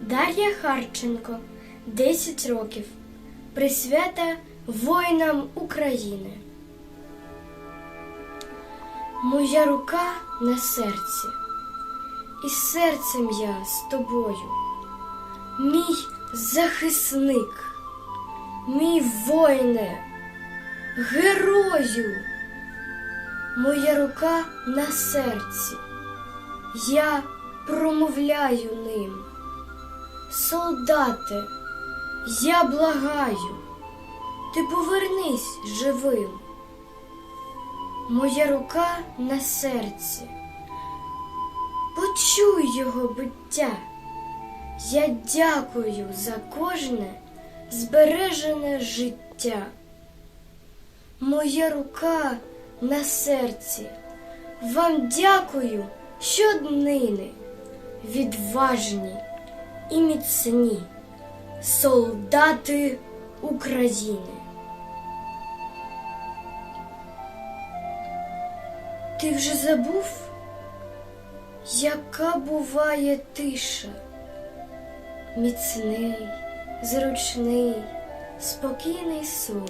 Дар'я Харченко, 10 років. Присвята воїнам України. Моя рука на серці, і серцем я з тобою, мій захисник, мій воїне, герою, моя рука на серці, я промовляю ним. Солдате, я благаю, ти повернись живим. Моя рука на серці, почуй його биття. Я дякую за кожне збережене життя. Моя рука на серці, вам дякую щоднини, відважні і міцні солдати України. Ти вже забув, яка буває тиша, міцний, зручний, спокійний сон,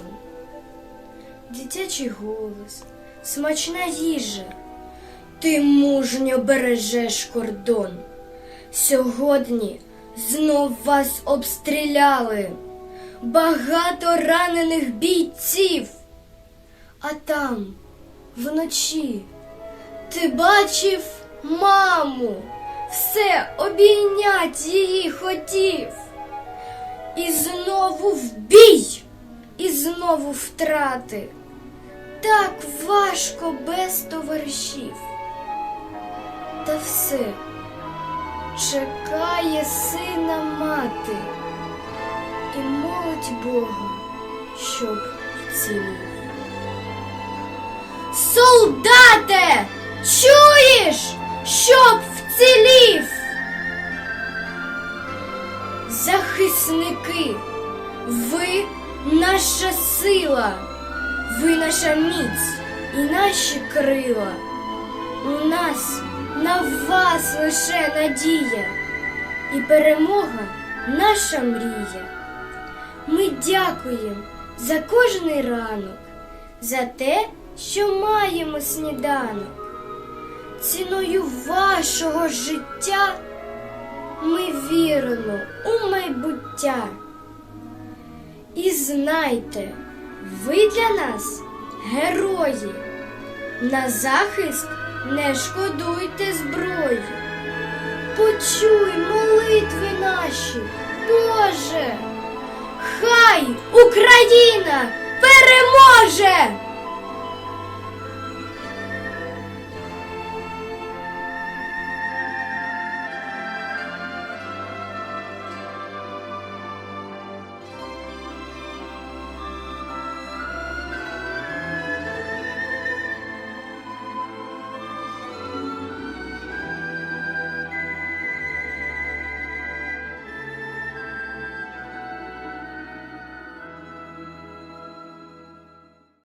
дитячий голос, смачна їжа, ти мужньо бережеш кордон. Сьогодні знов вас обстріляли, багато ранених бійців, а там вночі ти бачив маму, все обійнять її хотів. І знову в бій, і знову втрати. Так важко без товаришів. Та все чекає сина мати і молить Бога, щоб вцілів. Солдате, чуєш, щоб вцілів? Захисники, ви наша сила, ви наша міць і наші крила. У нас лише надія, і перемога наша мрія. Ми дякуємо за кожний ранок, за те, що маємо сніданок. Ціною вашого життя ми віримо у майбуття. І знайте, ви для нас герої. На захист не шкодуйте зброї. Почуй молитви наші, Боже, хай Україна переможе!